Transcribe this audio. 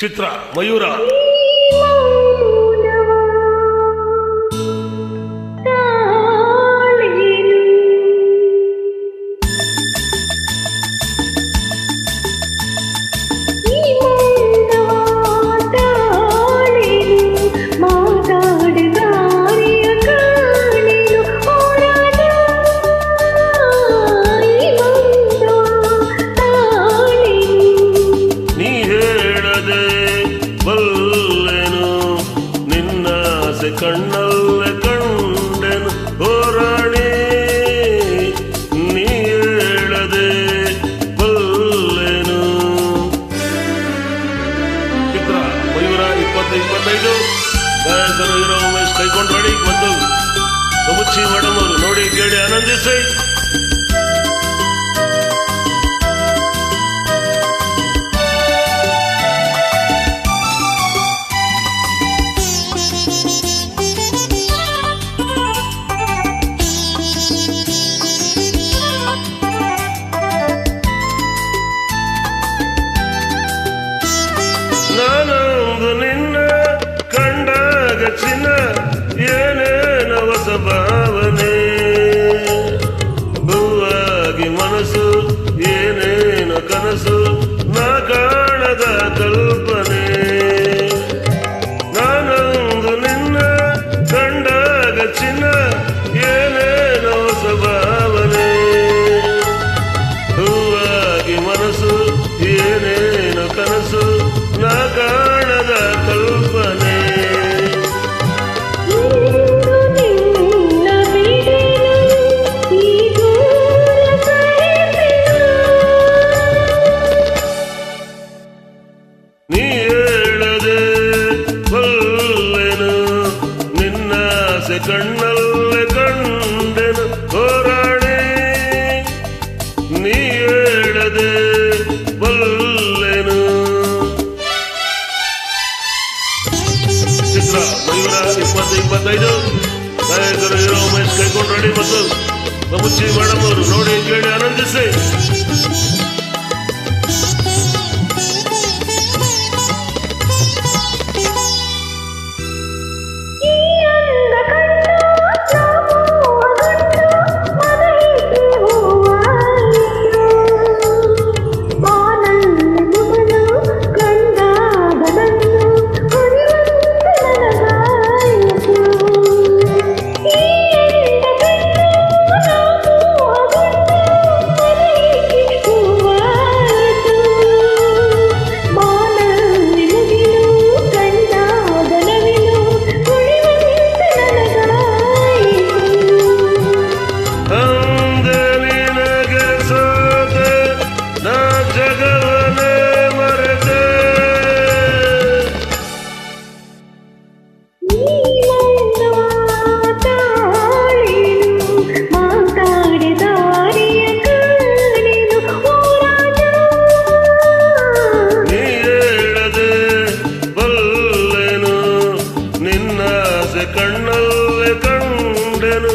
ಚಿತ್ರ ಮಯೂರ. ಗಾಯಕರು ಇರೋ ಉಮೇಶ್ ಕೈಕೊಂಡು ರೆಡಿ ಬಂದು ಮುಚ್ಚಿ ಮೇಡಮ್ ಅವರು ನೋಡಿ ಕೇಳಿ ಆನಂದಿಸಿ ಕಂಡಾಗ ಚಿನ್ನ ಏನೇನ ಹೊಸ ಭಾವನೆ. ಭೂವಾಗಿ ಮನಸ್ಸು, ಏನೇನು ಕನಸು ನಾ ಕಾಣದ ಕಲ್ಪನೆ. ನಾನೊಂದು ನಿನ್ನ ಕಂಡಾಗ ಚಿನ್ನ ಏನೇನೋ ಭಾವನೆ. ಹೂವಾಗಿ ಮನಸ್ಸು, ಏನೇನು ಕನಸು ನ ಕಾಣದ ಕಣ್ಣಲ್ಲೇ ಕಂಡೆನು ಹೋರಾಣಿ ನೀ ಹೇಳದೆ ಬಲ್ಲೆನು ಚಿತ್ರ ಮಯೂರ ಇಪ್ಪತ್ತು ಇಪ್ಪತ್ತೈದು ಗಾಯಕರು ಹೀರೋ ಉಮೇಶ್ ಕೈಕೊಂಡು ರೆಡಿ ಮತ್ತು ಮುಚ್ಚಿ ಮೇಡಮ್ ಅವರು ನೋಡಿ ಕೇಳಿ ಆನಂದಿಸಿ കണ്ണൽ കണ്ടനു